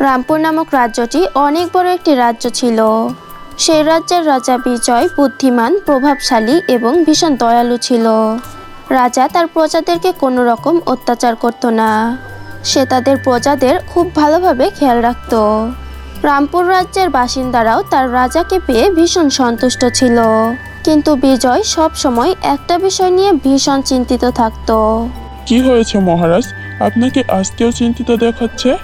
রামপুর নামক রাজ্যটি অনেক বড় একটি রাজ্য ছিল। সেই রাজ্যের রাজা বিজয় বুদ্ধিমান, প্রভাবশালী এবং ভীষণ দয়ালু ছিল। রাজা তার প্রজাদেরকে কোনো রকম অত্যাচার করত না। সে তাদের প্রজাদের খুব ভালোভাবে খেয়াল রাখত। রামপুর রাজ্যের বাসিন্দারাও তার রাজাকে পেয়ে ভীষণ সন্তুষ্ট ছিল। কিন্তু বিজয় সব সময় একটা বিষয় নিয়ে ভীষণ চিন্তিত থাকতো। কি হয়েছে মহারাজ? আপনাকে আজকেও চিন্তিত দেখাচ্ছে?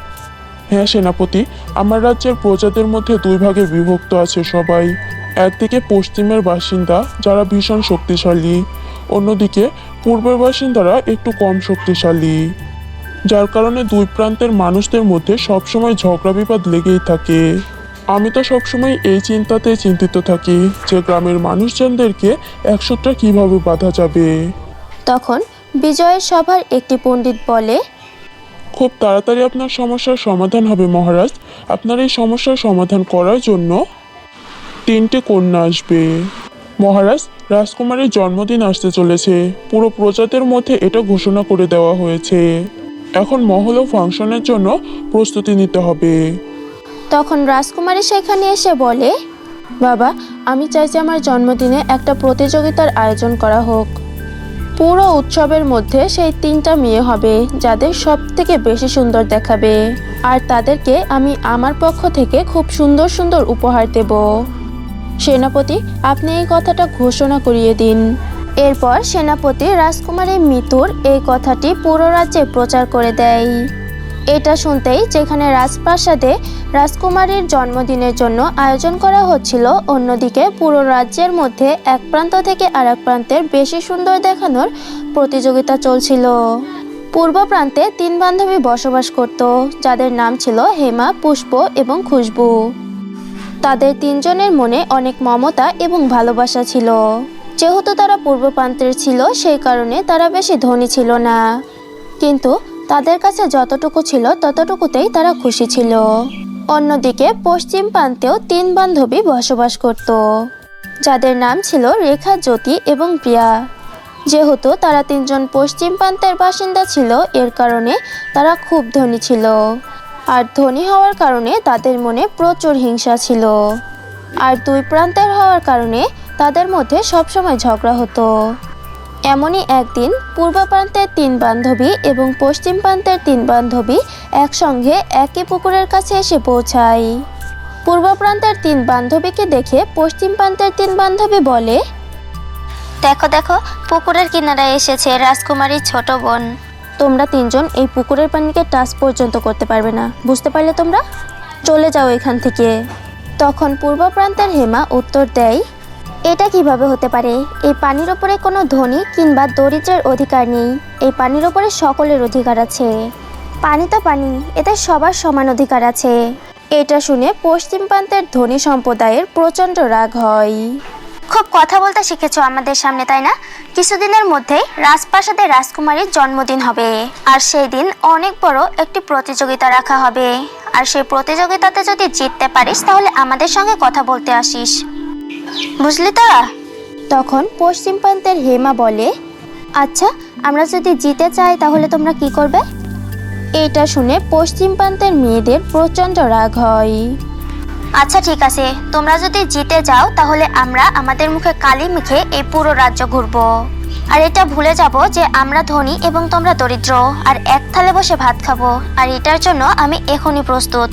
হ্যাঁ সেনাপতি। আমার রাজ্যের প্রজাদের মধ্যে দুই ভাগে বিভক্ত আছে সবাই। একদিকে পশ্চিমের বাসিন্দা, যারা ভীষণ শক্তিশালী। অন্যদিকে পূর্বের বাসিন্দারা একটু কম শক্তিশালী। যার কারণে দুই প্রান্তের মানুষদের মধ্যে সবসময় ঝগড়া বিবাদ লেগেই থাকে। আমি তো সবসময় এই চিন্তাতে চিন্তিত থাকি যে গ্রামের মানুষজনদেরকে একসূত্রে কীভাবে বাঁধা যাবে। তখন বিজয়ের সভার একটি পণ্ডিত বলে খুব তাড়াতাড়ি আপনার সমস্যার সমাধান হবে, মহারাজ। আপনার এই সমস্যার সমাধান করার জন্য তিনটে কন্যা আসবে। মহারাজ, রাজকুমারীর জন্মদিন আসতে চলেছে। পুরো প্রজাদের মধ্যে এটা ঘোষণা করে দেওয়া হয়েছে। এখন মহল ও ফাংশনের জন্য প্রস্তুতি নিতে হবে। তখন রাজকুমারী সেখানে এসে বলে, বাবা, আমি চাই যে আমার জন্মদিনে একটা প্রতিযোগিতার আয়োজন করা হোক। পুরো উৎসবের মধ্যে সেই তিনটা মেয়ে হবে, যাদের সব থেকে বেশি সুন্দর দেখাবে। আর তাদেরকে আমি আমার পক্ষ থেকে খুব সুন্দর সুন্দর উপহার দেব। সেনাপতি, আপনি এই কথাটা ঘোষণা করিয়ে দিন। এরপর সেনাপতি রাজকুমারী মিতুর এই কথাটি পুরো রাজ্যে প্রচার করে দেয়। এটা শুনতেই যেখানে রাজপ্রাসাদে রাজকুমারীর জন্মদিনের জন্য আয়োজন করা হচ্ছিল, অন্যদিকে পুরো রাজ্যের মধ্যে এক প্রান্ত থেকে আরেক প্রান্তের বেশি সুন্দর দেখানোর প্রতিযোগিতা চলছিল। পূর্ব প্রান্তে তিন বান্ধবী বসবাস করত, যাদের নাম ছিল হেমা, পুষ্প এবং খুশবু। তাদের তিনজনের মনে অনেক মমতা এবং ভালোবাসা ছিল। যেহেতু তারা পূর্ব প্রান্তের ছিল, সেই কারণে তারা বেশি ধনী ছিল না। কিন্তু তাদের কাছে যতটুকু ছিল ততটুকুতেই তারা খুশি ছিল। অন্যদিকে পশ্চিম প্রান্তেও তিন বান্ধবী বসবাস করত। যাদের নাম ছিল রেখা, জ্যোতি এবং প্রিয়া। যেহেতু তারা তিনজন পশ্চিম প্রান্তের বাসিন্দা ছিল, এর কারণে তারা খুব ধনী ছিল। আর ধনী হওয়ার কারণে তাদের মনে প্রচুর হিংসা ছিল। আর দুই প্রান্তের হওয়ার কারণে তাদের মধ্যে সবসময় ঝগড়া হতো। এমনই একদিন পূর্ব প্রান্তের তিন বান্ধবী এবং পশ্চিম প্রান্তের তিন বান্ধবী একসঙ্গে একই পুকুরের কাছে এসে পৌঁছায়। পূর্ব প্রান্তের তিন বান্ধবীকে দেখে পশ্চিম প্রান্তের তিন বান্ধবী বলে, দেখো দেখো, পুকুরের কিনারায় এসেছে রাজকুমারীর ছোট বোন। তোমরা তিনজন এই পুকুরের পানিকে টাচ পর্যন্ত করতে পারবে না, বুঝতে পারলে তোমরা? চলে যাও এখান থেকে। তখন পূর্ব প্রান্তের হেমা উত্তর দেয় এটা কীভাবে হতে পারে? এই পানির ওপরে কোনো ধনী কিংবা দরিদ্রের অধিকার নেই। এই পানির ওপরে সকলের অধিকার আছে। পানি তো পানি, এতে সবার সমান অধিকার আছে। এটা শুনে পশ্চিম প্রান্তের ধনী সম্প্রদায়ের প্রচণ্ড রাগ হয়। খুব কথা বলতে শিখেছ আমাদের সামনে, তাই না? কিছুদিনের মধ্যেই রাজপ্রাসাদে রাজকুমারীর জন্মদিন হবে। আর সেই দিন অনেক বড় একটি প্রতিযোগিতা রাখা হবে। আর সেই প্রতিযোগিতাতে যদি জিততে পারিস, তাহলে আমাদের সঙ্গে কথা বলতে আসিস। বুঝলি তোরা তখন পশ্চিম প্রান্তের হেমা বলে আচ্ছা আমরা যদি জিতে চাই তাহলে তোমরা কি করবে? এটা শুনে পশ্চিম প্রান্তের মেয়েদের প্রচণ্ড রাগ হয়। আচ্ছা ঠিক আছে, তোমরা যদি জিতে যাও তাহলে আমরা আমাদের মুখে কালি মুখে এই পুরো রাজ্য ঘুরবো। আর এটা ভুলে যাব যে আমরা ধনী এবং তোমরা দরিদ্র, আর এক থালে বসে ভাত খাব, আর এটার জন্য আমি এখনই প্রস্তুত।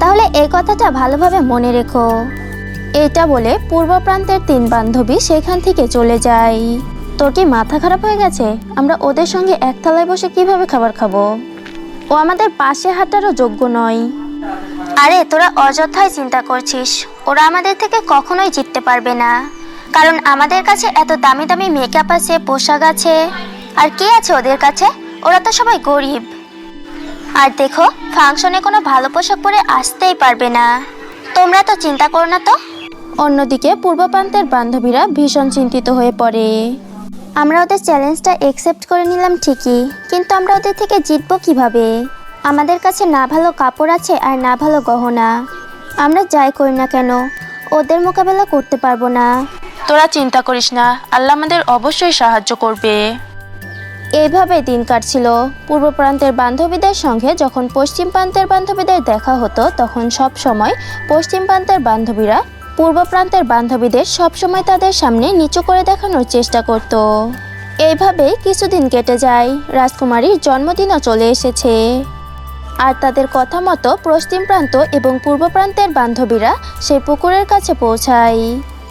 তাহলে এই কথাটা ভালোভাবে মনে রেখো। এটা বলে পূর্ব প্রান্তের তিন বান্ধবী সেখান থেকে চলে যায়। তোর কি মাথা খারাপ হয়ে গেছে? আমরা ওদের সঙ্গে এক থালায় বসে কীভাবে খাবার খাব? ও আমাদের পাশে হাঁটারও যোগ্য নয়। আরে, তোরা অযথায় চিন্তা করছিস। ওরা আমাদের থেকে কখনোই জিততে পারবে না। কারণ আমাদের কাছে এত দামি দামি মেকআপ আছে, পোশাক আছে। আর কে আছে ওদের কাছে? ওরা তো সবাই গরিব। আর দেখো ফাংশনে কোনো ভালো পোশাক পরে আসতেই পারবে না। তোমরা তো চিন্তা করো না তো। অন্যদিকে পূর্ব প্রান্তের বান্ধবীরা ভীষণ চিন্তিত হয়ে পড়ে। আমরা ওদের চ্যালেঞ্জটা অ্যাকসেপ্ট করে নিলাম ঠিকই কিন্তু আমরা ওদের থেকে জিতবো কীভাবে? আমাদের কাছে না ভালো কাপড় আছে আর না ভালো গহনা। আমরা যাই করি না কেন ওদের মোকাবেলা করতে পারব না। তোরা চিন্তা করিস না আল্লাহ আমাদের অবশ্যই সাহায্য করবে। এইভাবে দিন কাটছিল। পূর্ব প্রান্তের বান্ধবীদের সঙ্গে যখন পশ্চিম প্রান্তের বান্ধবীদের দেখা হতো তখন সব সময় পশ্চিম প্রান্তের বান্ধবীরা পূর্ব প্রান্তের বান্ধবীদের সবসময় তাদের সামনে নিচু করে দেখানোর চেষ্টা করত। এইভাবে কিছুদিন কেটে যায়, রাজকুমারীর জন্মদিনও চলে এসেছে। আর তাদের কথা মতো পশ্চিম প্রান্ত এবং পূর্ব প্রান্তের বান্ধবীরা সেই পুকুরের কাছে পৌঁছায়।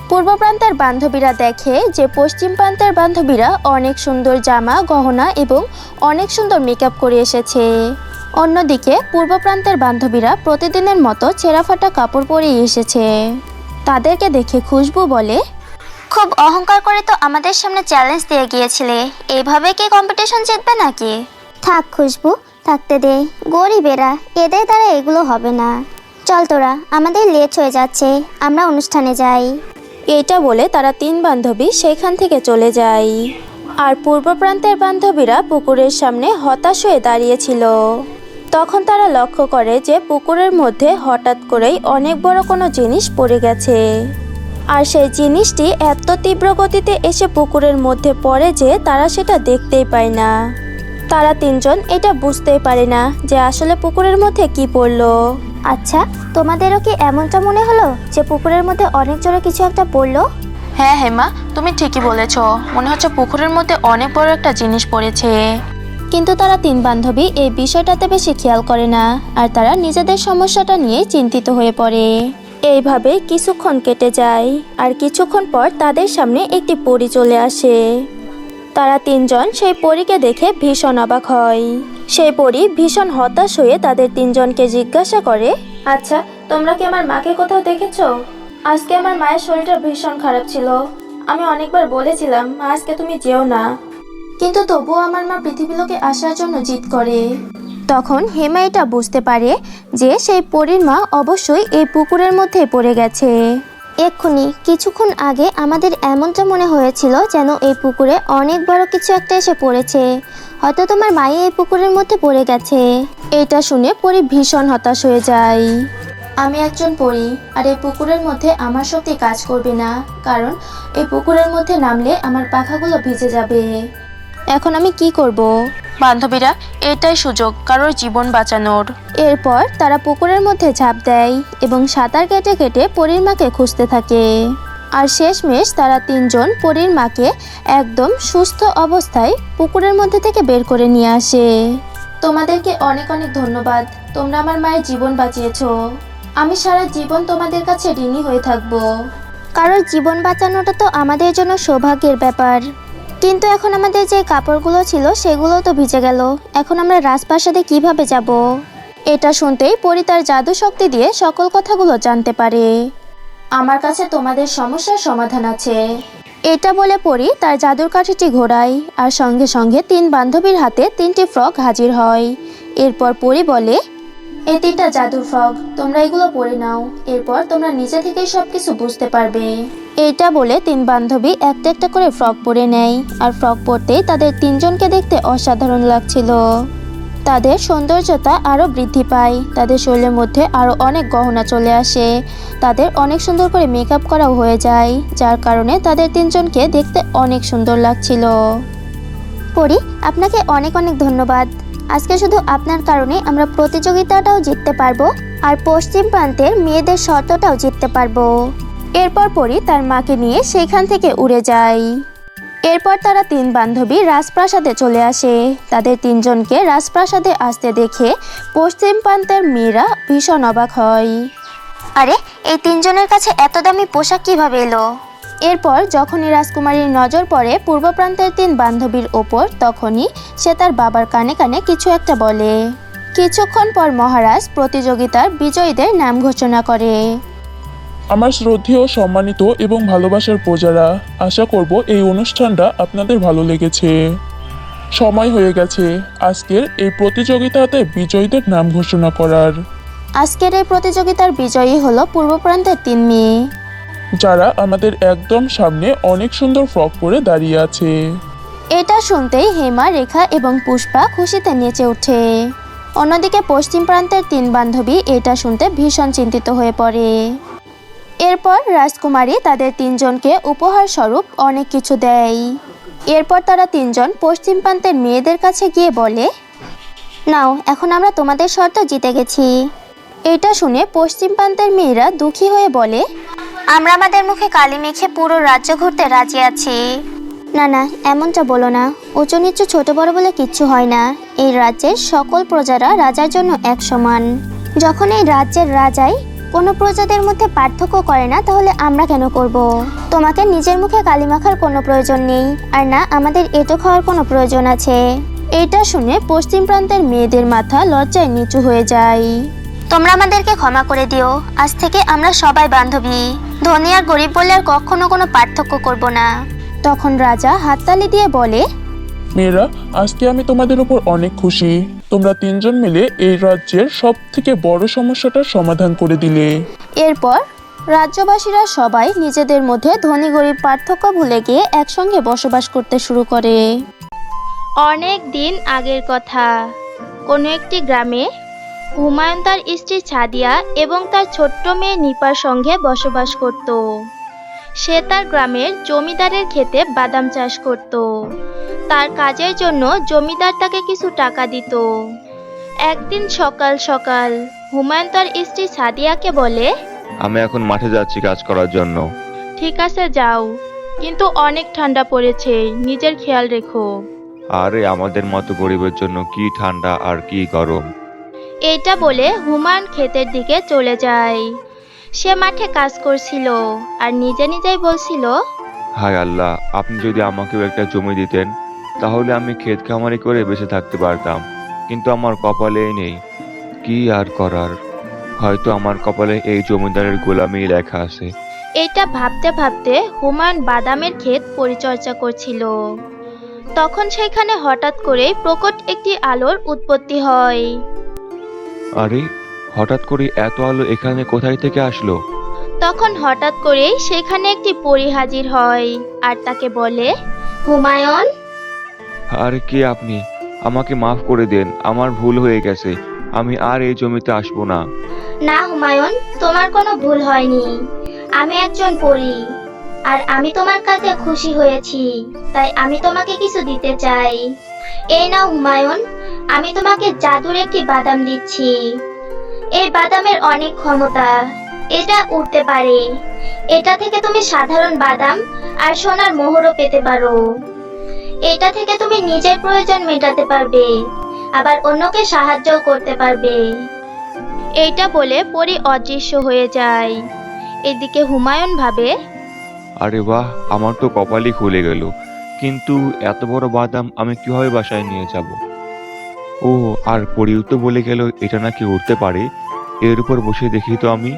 পূর্ব প্রান্তের বান্ধবীরা দেখে যে পশ্চিম প্রান্তের বান্ধবীরা অনেক সুন্দর জামা, গহনা এবং অনেক সুন্দর মেকআপ করে এসেছে। অন্যদিকে পূর্ব প্রান্তের বান্ধবীরা প্রতিদিনের মতো ছেঁড়াফাটা কাপড় পরে এসেছে। তাদেরকে দেখে খুশবু বলে, খুব অহংকার করে তো আমাদের সামনে চ্যালেঞ্জ দিয়ে গিয়েছিলে। এইভাবে কি কম্পিটিশন জিতবে নাকি? থাক খুশবু, থাকতে দে। গরিবেরা, এদের দ্বারা এগুলো হবে না। চল তোরা, আমাদের লেট হয়ে যাচ্ছে। আমরা অনুষ্ঠানে যাই। এটা বলে তারা তিন বান্ধবী সেখান থেকে চলে যায়। আর পূর্ব প্রান্তের বান্ধবীরা পুকুরের সামনে হতাশ হয়ে দাঁড়িয়েছিল। তখন তারা লক্ষ্য করে যে পুকুরের মধ্যে হঠাৎ করেই অনেক বড় কোনো জিনিস পড়ে গেছে। আর সেই জিনিসটি এত তীব্র গতিতে এসে পুকুরের মধ্যে পড়ে যে তারা সেটা দেখতেই পায় না। তারা তিনজন এটা বুঝতেই পারে না যে আসলে পুকুরের মধ্যে কি পড়ল। আচ্ছা তোমাদেরও কি এমনটা মনে হলো যে পুকুরের মধ্যে অনেক জোরে কিছু একটা পড়ল? হ্যাঁ হেমা, তুমি ঠিকই বলেছ। মনে হচ্ছে পুকুরের মধ্যে অনেক বড় একটা জিনিস পড়েছে। কিন্তু তারা তিন বান্ধবী এই বিষয়টাতে বেশি খেয়াল করে না, আর তারা নিজেদের সমস্যাটা নিয়ে চিন্তিত হয়ে পড়ে। এইভাবে কিছুক্ষণ কেটে যায়, আর কিছুক্ষণ পর তাদের সামনে একটি পরী চলে আসে। তারা তিনজন সেই পরীকে দেখে ভীষণ অবাক হয়। সেই পরী ভীষণ হতাশ হয়ে তাদের তিনজনকে জিজ্ঞাসা করে আচ্ছা তোমরা কি আমার মাকে কোথাও দেখেছ? আজকে আমার মায়ের শরীরটা ভীষণ খারাপ ছিল। আমি অনেকবার বলেছিলাম আজকে তুমি যেও না। কিন্তু তবুও আমার মা পৃথিবীলোকে আসার জন্য জিদ করে। তখন হেমা এটা বুঝতে পারে যে সেই পরীর মা অবশ্যই এই পুকুরের মধ্যে পড়ে গেছে। এক্ষুনি কিছুক্ষণ আগে আমাদের এমনটা মনে হয়েছিল যেন এই পুকুরে অনেক বড় কিছু একটা এসে পড়েছে। হয়তো তোমার মায়ে এই পুকুরের মধ্যে পড়ে গেছে। এটা শুনে পরী ভীষণ হতাশ হয়ে যায়। আমি একজন পরী, আর এই পুকুরের মধ্যে আমার শক্তি কাজ করবে না, কারণ এই পুকুরের মধ্যে নামলে আমার পাখাগুলো ভিজে যাবে। এখন আমি কি করব? বান্ধবীরা এটাই সুযোগ কারোর জীবন বাঁচানোর। এরপর তারা পুকুরের মধ্যে ঝাঁপ দেয় এবং সাঁতার কেটে কেটে পরীর মাকে খুঁজতে থাকে। আর শেষমেশ তারা তিনজন পরীর মাকে একদম সুস্থ অবস্থায় পুকুরের মধ্যে থেকে বের করে নিয়ে আসে। তোমাদেরকে অনেক অনেক ধন্যবাদ। তোমরা আমার মায়ের জীবন বাঁচিয়েছো। আমি সারা জীবন তোমাদের কাছে ঋণী হয়ে থাকব। কারোর জীবন বাঁচানোটা তো আমাদের জন্য সৌভাগ্যের ব্যাপার। কিন্তু এখন আমাদের যে কাপড়গুলো ছিল সেগুলো তো ভিজে গেল। এখন আমরা রাজপ্রাসাদে কীভাবে যাব? এটা শুনতেই পরি তার জাদু শক্তি দিয়ে সকল কথাগুলো জানতে পারে। আমার কাছে তোমাদের সমস্যার সমাধান আছে। এটা বলে পরি তার জাদুর কাঠিটি ঘোরায়, আর সঙ্গে সঙ্গে তিন বান্ধবীর হাতে তিনটি ফ্রক হাজির হয়। এরপর পরি বলে এই তিনটা জাদুর ফ্রক তোমরা এগুলো পরে নাও। এরপর তোমরা নিজে থেকেই সবকিছু বুঝতে পারবে। এইটা বলে তিন বান্ধবী একটা একটা করে ফ্রক পরে নেয়, আর ফ্রক পরতেই তাদের তিনজনকে দেখতে অসাধারণ লাগছিল। তাদের সৌন্দর্যতা আরও বৃদ্ধি পায়, তাদের শরীরের মধ্যে আরও অনেক গহনা চলে আসে, তাদের অনেক সুন্দর করে মেকআপ করাও হয়ে যায়, যার কারণে তাদের তিনজনকে দেখতে অনেক সুন্দর লাগছিল। পরি, আপনাকে অনেক অনেক ধন্যবাদ। আজকে শুধু আপনার কারণে আমরা প্রতিযোগিতাটাও জিততে পারব আর পশ্চিম প্রান্তের মেয়েদের শর্তটাও জিততে পারব। এরপর পরি তার মাকে নিয়ে সেইখান থেকে উড়ে যায় এরপর তারা তিন বান্ধবী রাজপ্রাসাদে চলে আসে। তাদের তিনজনকে রাজপ্রাসাদে আসতে দেখে পশ্চিম প্রান্তের মেয়েরা ভীষণ অবাক হয়। আরে, এই তিনজনের কাছে এত দামি পোশাক কীভাবে এলো? এরপর যখনই রাজকুমারীর নজর পড়ে পূর্ব প্রান্তের তিন বান্ধবীর ওপর তখনই সে তার বাবার কানে কানে কিছু একটা বলে। কিছুক্ষণ পর মহারাজ প্রতিযোগিতার বিজয়ীদের নাম ঘোষণা করে। আমার শ্রদ্ধেয় সম্মানিত এবং ভালোবাসার প্রজারা আশা করব এই অনুষ্ঠানটা আপনাদের ভালো লেগেছে। সময় হয়ে গেছে আজকের এই প্রতিযোগিতাতে বিজয়ীদের নাম ঘোষণা করার। আজকের এই প্রতিযোগিতার বিজয়ী হলো পূর্ব প্রান্তের তিন মেয়ে। যারা আমাদের একদম সামনে অনেক সুন্দর ফ্রক পরে দাঁড়িয়ে আছে। এটা শুনতেই হেমা, রেখা এবং পুষ্পা খুশিতে নেচে ওঠে। অন্যদিকে পশ্চিম প্রান্তের তিন বান্ধবী এটা শুনতে ভীষণ চিন্তিত হয়ে পড়ে। এরপর রাজকুমারী তাদের তিনজনকে উপহার স্বরূপ অনেক কিছু দেয়। এরপর তারা তিনজন পশ্চিম প্রান্তের মেয়েদের কাছে গিয়ে বলে, নাও, এখন আমরা তোমাদের শর্ত জিতে গেছি। এটা শুনে পশ্চিম প্রান্তের মেয়েরা দুঃখী হয়ে বলে আমরা আমাদের মুখে কালি মেখে পুরো রাজ্য ঘুরতে রাজি আছি। না না, এমনটা বলো না। উঁচু নিচু ছোট বড় বলে কিচ্ছু হয় না। এই রাজ্যের সকল প্রজারা রাজার জন্য এক সমান। যখন এই রাজ্যের রাজাই কোনো প্রজাদের মধ্যে পার্থক্য করে না, তাহলে আমরা কেন করব। তোমাকে নিজের মুখে কালি মাখার কোনো প্রয়োজন নেই, আর না, আমাদের এটো খাওয়ার কোনো প্রয়োজন আছে। এটা শুনে পশ্চিম প্রান্তের মেয়েদের মাথা লজ্জায় নিচু হয়ে যায়। তোমরা আমাদেরকে ক্ষমা করে দিও। আজ থেকে আমরা সবাই বান্ধবী। ধনী আর গরিব বলে আর কখনো কোনো পার্থক্য করব না। তখন রাজা হাততালি দিয়ে বলে মেয়েরা আজকে আমি তোমাদের উপর অনেক খুশি। তোমরা তিনজন মিলে এই রাজ্যের সব থেকে বড় সমস্যাটার সমাধান করে দিলে। এরপর রাজ্যবাসীরা সবাই নিজেদের মধ্যে ধনী গরিব পার্থক্য ভুলে গিয়ে একসঙ্গে বসবাস করতে শুরু করে। অনেক দিন আগের কথা। কোনো একটি গ্রামে হুমায়ুন তার স্ত্রী ছাদিয়া এবং তার ছোট্ট মেয়ে নিপার সঙ্গে বসবাস করত। সে তার গ্রামের জমিদারের ক্ষেতে বাদাম চাষ করত। তার কাজের জন্য জমিদার তাকে কিছু টাকা দিত। একদিন সকাল সকাল হুমায়ুন তার স্ত্রী ছাদিয়াকে বলে আমি এখন মাঠে যাচ্ছি কাজ করার জন্য। ঠিক আছে যাও। কিন্তু অনেক ঠান্ডা পড়েছে নিজের খেয়াল রেখো। আরে আমাদের মতো গরিবের জন্য কি ঠান্ডা আর কি গরম। এইটা বলে হুমায়ুন ক্ষেতের দিকে চলে যায়। সে মাঠে কাজ করছিল আর নিজে নিজেই বলছিল হায় আল্লাহ আপনি যদি আমাকেও একটা জমি দিতেন তাহলে আমি ক্ষেত খামারি করে বেঁচে থাকতে পারতাম। কিন্তু আমার কপালেই নেই। কি আর করার? হয়তো আমার কপালে এই জমিদারের গোলামি লেখা আছে। এটা ভাবতে ভাবতে হুমায়ুন বাদামের ক্ষেত পরিচর্যা করছিল। তখন সেখানে হঠাৎ করে প্রকট একটি আলোর উৎপত্তি হয়। আরে হঠাৎ করে এত আলো এখানে কোথায় থেকে আসলো? তখন হঠাৎ করেই সেখানে একটি পরী হাজির হয় আর তাকে বলে হুমায়ুন? আর কে আপনি? আমাকে মাফ করে দেন আমার ভুল হয়ে গেছে আমি আর এই জমিতে আসব না। না হুমায়ুন তোমার কোনো ভুল হয়নি। আমি একজন পরী আর আমি তোমার কাজে খুশি হয়েছি তাই আমি তোমাকে কিছু দিতে চাই। এই নাও হুমায়ুন আমি তোমাকে জাদুর একটি বাদাম দিচ্ছি। এই বাদামের অনেক ক্ষমতা। এটা উঠতে পারে। এটা থেকে তুমি সাধারণ বাদাম আর সোনার মোহরও পেতে পারো। এটা থেকে তুমি নিজের প্রয়োজন মেটাতে পারবে, আবার অন্যকে সাহায্যও করতে পারবে। এইটা বলে পরী অদৃশ্য হয়ে যায়। এদিকে হুমায়ুন ভাবে, আরে বাহ, আমার তো কপালই খুলে গেল। কিন্তু এত বড় বাদাম আমি কীভাবে বাসায় নিয়ে যাব? ও আর পরিও তো বলে গেল এটা নাকি উঠতে পারে? এর উপর বসে দেখি তো আমি।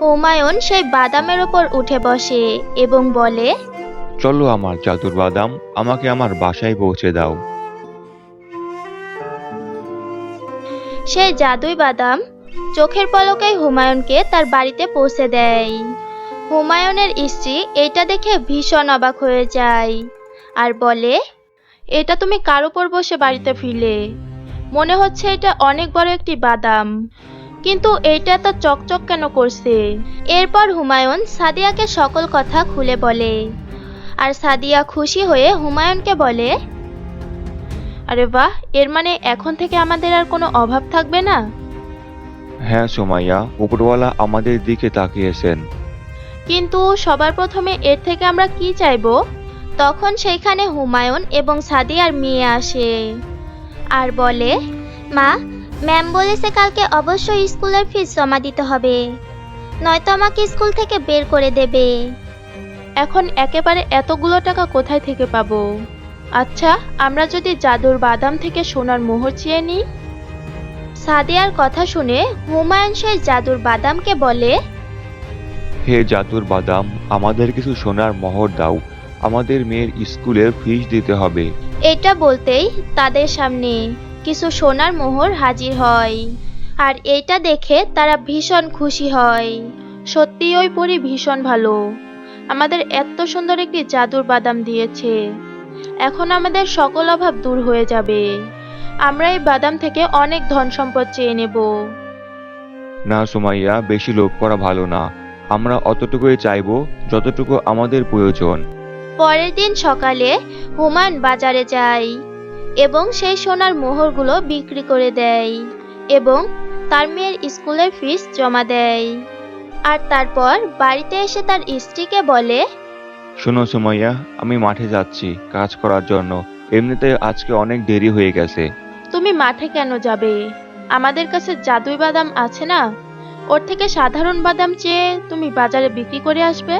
হুমায়ুন সেই বাদামের ওপর উঠে বসে এবং বলে চলো আমার জাদুর বাদাম আমাকে আমার বাসায় পৌঁছে দাও। সেই জাদুই বাদাম চোখের পলকেই হুমায়ুনকে তার বাড়িতে পৌঁছে দেয়। হুমায়ুনের স্ত্রী এটা দেখে ভীষণ অবাক হয়ে যায় আর বলে এটা তুমি কার উপর বসে বাড়িতে ফিরলে? মনে হচ্ছে এটা অনেক বড় একটি বাদাম। কিন্তু এইটা তো চকচক কেন করছে? এরপর হুমায়ুন সাদিয়াকে সকল কথা খুলে বলে। আর সাদিয়া খুশি হয়ে হুমায়ুনকে বলে আরে বাহ এর মানে এখন থেকে আমাদের আর কোনো অভাব থাকবে না? হ্যাঁ সোমাইয়া উপরওয়ালা আমাদের দিকে তাকিয়েছেন। কিন্তু সবার প্রথমে এর থেকে আমরা কি চাইব? তখন সেইখানে হুমায়ুন এবং সাদিয়ার মেয়ে আসে। আর বলে, মা ম্যাম বলেছে কালকে অবশ্যই স্কুলের ফিস জমা দিতে হবে। নয়তো আমাকে স্কুল থেকে বের করে দেবে। এখন একেবারে এতগুলো টাকা কোথায় থেকে পাবো? আচ্ছা আমরা যদি জাদুর বাদাম থেকে সোনার মোহর চেয়ে নিই? সাদিয়ার কথা শুনে হুমায়ুন সেই জাদুর বাদামকে বলে, হে জাদুর বাদাম, আমাদের কিছু সোনার মোহর দাও। আমাদের মেয়ের স্কুলের ফিস দিতে হবে। এটা বলতেই তাদের সামনে কিছু সোনার মোহর হাজির হয়। আর এইটা দেখে তারা ভীষণ খুশি হয়। সত্যি ওই পরি ভীষণ ভালো। আমাদের এত সুন্দর একটি জাদুর বাদাম দিয়েছে। এখন আমাদের সকল অভাব দূর হয়ে যাবে। আমরা এই বাদাম থেকে অনেক ধন সম্পদ চেয়ে নেব। না সোমাইয়া বেশি লোভ করা ভালো না। আমরা অতটুকুই চাইব যতটুকু আমাদের প্রয়োজন। পরের দিন সকালে হুমায়ুন বাজারে যায় এবং সেই সোনার মোহরগুলো বিক্রি করে দেয় এবং তার মেয়ের স্কুলের ফিস জমা দেয়। আর তারপর বাড়িতে এসে তার স্ত্রীকে বলে শোনো সুমাইয়া আমি মাঠে যাচ্ছি কাজ করার জন্য। এমনিতে আজকে অনেক দেরি হয়ে গেছে। তুমি মাঠে কেন যাবে? আমাদের কাছে জাদুই বাদাম আছে না? ওর থেকে সাধারণ বাদাম চেয়ে তুমি বাজারে বিক্রি করে আসবে?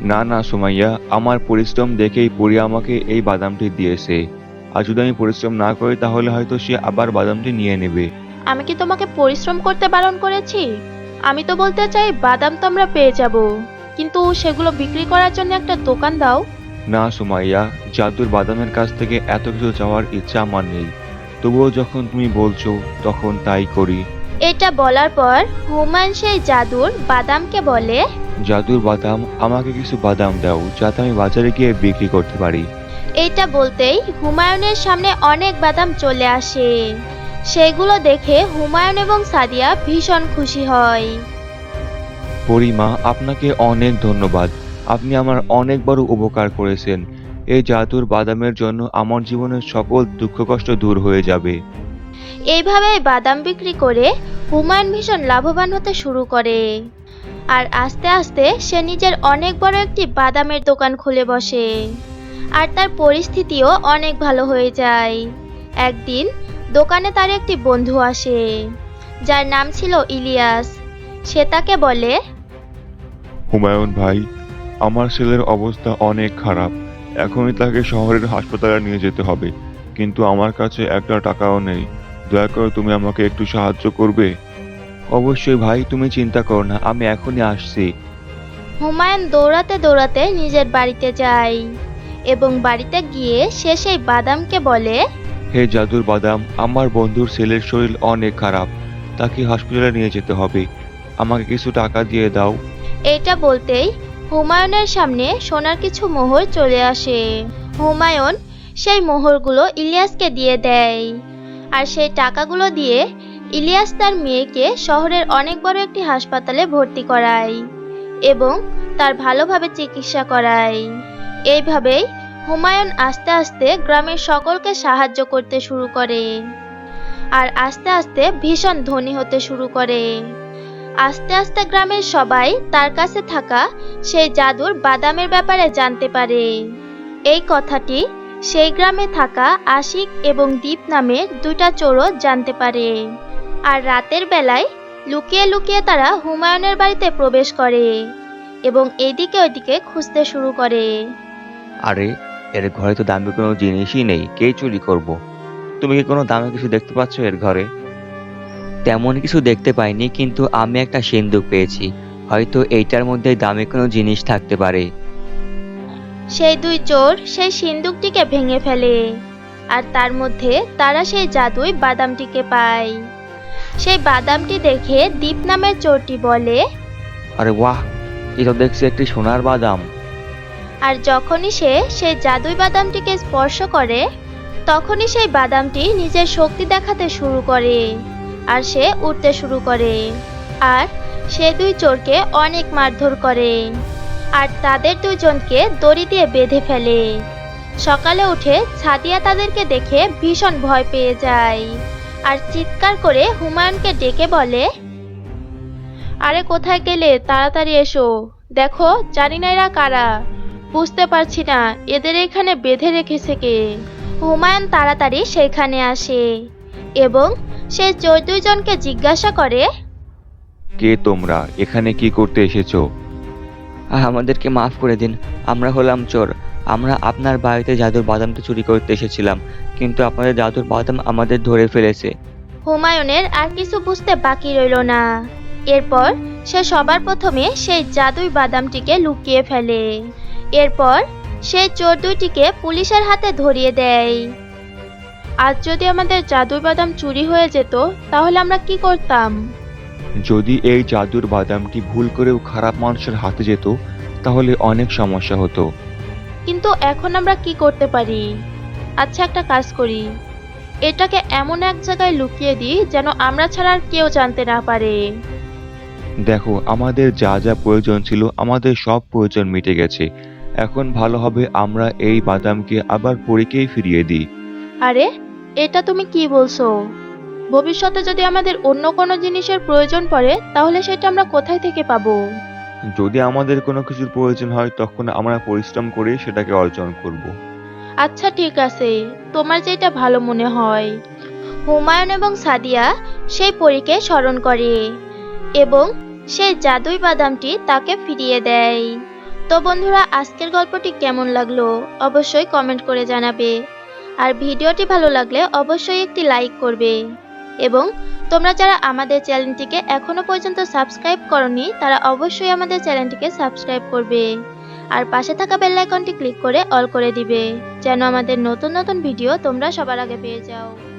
না না সুমাইয়া আমার পরিশ্রম দেখেই পরি আমাকে এই বাদামটি দিয়েছে। আর যদি আমি পরিশ্রম না করি তাহলে হয়তো সে আবার বাদামটি নিয়ে নেবে। আমি কি তোমাকে পরিশ্রম করতে বারণ করেছি? আমি তো বলতে চাই বাদাম তো আমরা পেয়ে যাব। কিন্তু সেগুলো বিক্রি করার জন্য একটা দোকান দাও। না সুমাইয়া জাদুর বাদামের কাছ থেকে এত কিছু চাওয়ার ইচ্ছা আমার নেই। তবুও যখন তুমি বলছো তখন তাই করি। এটা বলার পর হুমায়ুন সেই জাদুর বাদামকে বলে জাদুর বাদাম আমাকে কিছু বাদাম দাও যাতে আমি বাজারে গিয়ে বিক্রি করতে পারি। এইটা বলতেই হুমায়ুনের সামনে অনেক বাদাম চলে আসে। সেগুলো দেখে হুমায়ুন এবং সাদিয়া ভীষণ খুশি হয়। পরিমা আপনাকে অনেক ধন্যবাদ। আপনি আমার অনেক বড় উপকার করেছেন। এই জাদুর বাদামের জন্য আমার জীবনের সকল দুঃখ কষ্ট দূর হয়ে যাবে। এইভাবে বাদাম বিক্রি করে হুমায়ুন ভীষণ লাভবান হতে শুরু করে। আর আস্তে আস্তে সে নিজের অনেক বড় একটি বাদামের দোকান খুলে বসে। আর তার পরিস্থিতিও অনেক ভালো হয়ে যায়। একদিন দোকানে তার একটি বন্ধু আসে, যার নাম ছিল ইলিয়াস। সে তাকে বলে, হুমায়ুন ভাই, আমার ছেলের অবস্থা অনেক খারাপ। এখনই তাকে শহরের হাসপাতালে নিয়ে যেতে হবে। কিন্তু আমার কাছে একটা টাকাও নেই। দয়া করে তুমি আমাকে একটু সাহায্য করবে? অবশ্যই ভাই তুমি চিন্তা করো না আমি এখনই আসছি। হুমায়ুন দৌড়াতে দৌড়াতে নিজের বাড়িতে যায় এবং বাড়িতে গিয়ে সে সেই বাদামকে বলে হে জাদুর বাদাম আমার বন্ধুর ছেলের শরীর অনেক খারাপ তাকে হসপিটালে নিয়ে যেতে হবে। আমাকে কিছু টাকা দিয়ে দাও। এটা বলতেই হুমায়ুনের সামনে সোনার কিছু মোহর চলে আসে। হুমায়ুন সেই মোহরগুলো ইলিয়াসকে দিয়ে দেয়। আর সেই টাকাগুলো দিয়ে ইলিয়াস তার মেয়েকে শহরের অনেক বড় একটি হাসপাতালে ভর্তি করায় এবং তার ভালোভাবে চিকিৎসা করায়। এইভাবেই হুমায়ুন আস্তে আস্তে গ্রামের সকলকে সাহায্য করতে শুরু করে আর আস্তে আস্তে ভীষণ ধনী হতে শুরু করে। আস্তে আস্তে গ্রামের সবাই তার কাছে থাকা সেই জাদুর বাদামের ব্যাপারে জানতে পারে। এই কথাটি সেই গ্রামে থাকা আশিক এবং দীপ নামের দুটা চোরও জানতে পারে। আর রাতের বেলায় লুকিয়ে লুকিয়ে তারা হুমায়ুনের বাড়িতে প্রবেশ করে এবং এদিকে ওইদিকে খুঁজতে শুরু করে। আরে এর ঘরে তো দামি কোনো জিনিসই নেই কে চুরি করব? তুমি কি কোনো দামি কিছু দেখতে পাচ্ছ এর ঘরে? তেমন কিছু দেখতে পাইনি কিন্তু আমি একটা সিন্দুক পেয়েছি। হয়তো এইটার মধ্যে দামি কোনো জিনিস থাকতে পারে। সেই দুই চোর সেই সিন্দুকটিকে ভেঙে ফেলে আর তার মধ্যে তারা সেই জাদুই বাদামটিকে পায়। সেই বাদামটি দেখে দীপ নামের চোরটি বলে আরে বাহ এটা দেখছি একটি সোনার বাদাম। আর যখনই সে সেই জাদুই বাদামটিকে স্পর্শ করে তখনই সেই বাদামটি নিজের শক্তি দেখাতে শুরু করে আর সে উঠতে শুরু করে। আর সে দুই চোরকে অনেক মারধর করে আর তাদের দুজনকে দড়ি দিয়ে বেঁধে ফেলে। সকালে উঠে ছাদিয়া তাদেরকে দেখে ভীষণ ভয় পেয়ে যায়। আর চিৎকার করে হুমায়ুনকে ডেকে বলে আরে কোথায় গেলে? তাড়াতাড়ি এসো। দেখো জানি না এরা কারা। বুঝতে পারছি না এদের এখানে বেঁধে রেখেছে কে? হুমায়ুন তাড়াতাড়ি সেখানে আসে এবং সে চোর দুইজনকে জিজ্ঞাসা করে কে তোমরা? এখানে কি করতে এসেছ? আমাদেরকে মাফ করে দিন আমরা হলাম চোর। আমরা আপনার বাড়িতে জাদুর বাদামটা চুরি করতে এসেছিলাম কিন্তু আপনাদের জাদুর বাদাম আমাদের ধরে ফেলেছে। হুমায়ুনের আর কিছু বুঝতে বাকি রইল না। এরপর সে সবার প্রথমে সেই জাদুই বাদামটিকে লুকিয়ে ফেলে। এরপর সে চোর দুইটিকে পুলিশের হাতে ধরিয়ে দেয়। আজ যদি আমাদের জাদুই বাদাম চুরি হয়ে যেত তাহলে আমরা কি করতাম? যদি এই জাদুর বাদামটি ভুল করেও খারাপ মানুষের হাতে যেত তাহলে অনেক সমস্যা হতো। কিন্তু এখন আমরা কি করতে পারি? আচ্ছা একটা কাজ করি। এটাকে এমন এক জায়গায় লুকিয়ে দিই যেন আমরা ছাড়া আর কেউ জানতে না পারে। দেখো আমাদের যা যা প্রয়োজন ছিল আমাদের সব প্রয়োজন মিটে গেছে। এখন ভালো হবে আমরা এই বাদামকে আবার পরীকেই ফিরিয়ে দিই। আরে এটা তুমি কি বলছো? ভবিষ্যতে যদি আমাদের অন্য কোনো জিনিসের প্রয়োজন পড়ে তাহলে সেটা আমরা কোথায় থেকে পাবো? যদি আমাদের কোনো কিছুর প্রয়োজন হয়, তখন আমরা পরিশ্রম করে সেটাকে অর্জন করব। আচ্ছা ঠিক আছে। তোমার যেটা ভালো মনে হয়। হুমায়ুন এবং সাদিয়া সেই পরীকে স্মরণ করে এবং সেই জাদুই বাদামটি তাকে ফিরিয়ে দেয়। তো বন্ধুরা, আজকের গল্পটি কেমন লাগল অবশ্যই কমেন্ট করে জানাবে। আর ভিডিওটি ভালো লাগলে অবশ্যই একটি লাইক করবে। এবং তোমরা যারা আমাদের চ্যানেলটিকে এখনও পর্যন্ত সাবস্ক্রাইব করনি, তারা অবশ্যই আমাদের চ্যানেলটিকে সাবস্ক্রাইব করবে। আর পাশে থাকা বেল আইকনটি ক্লিক করে অল করে দিবে, যেন আমাদের নতুন নতুন ভিডিও তোমরা সবার আগে পেয়ে যাও।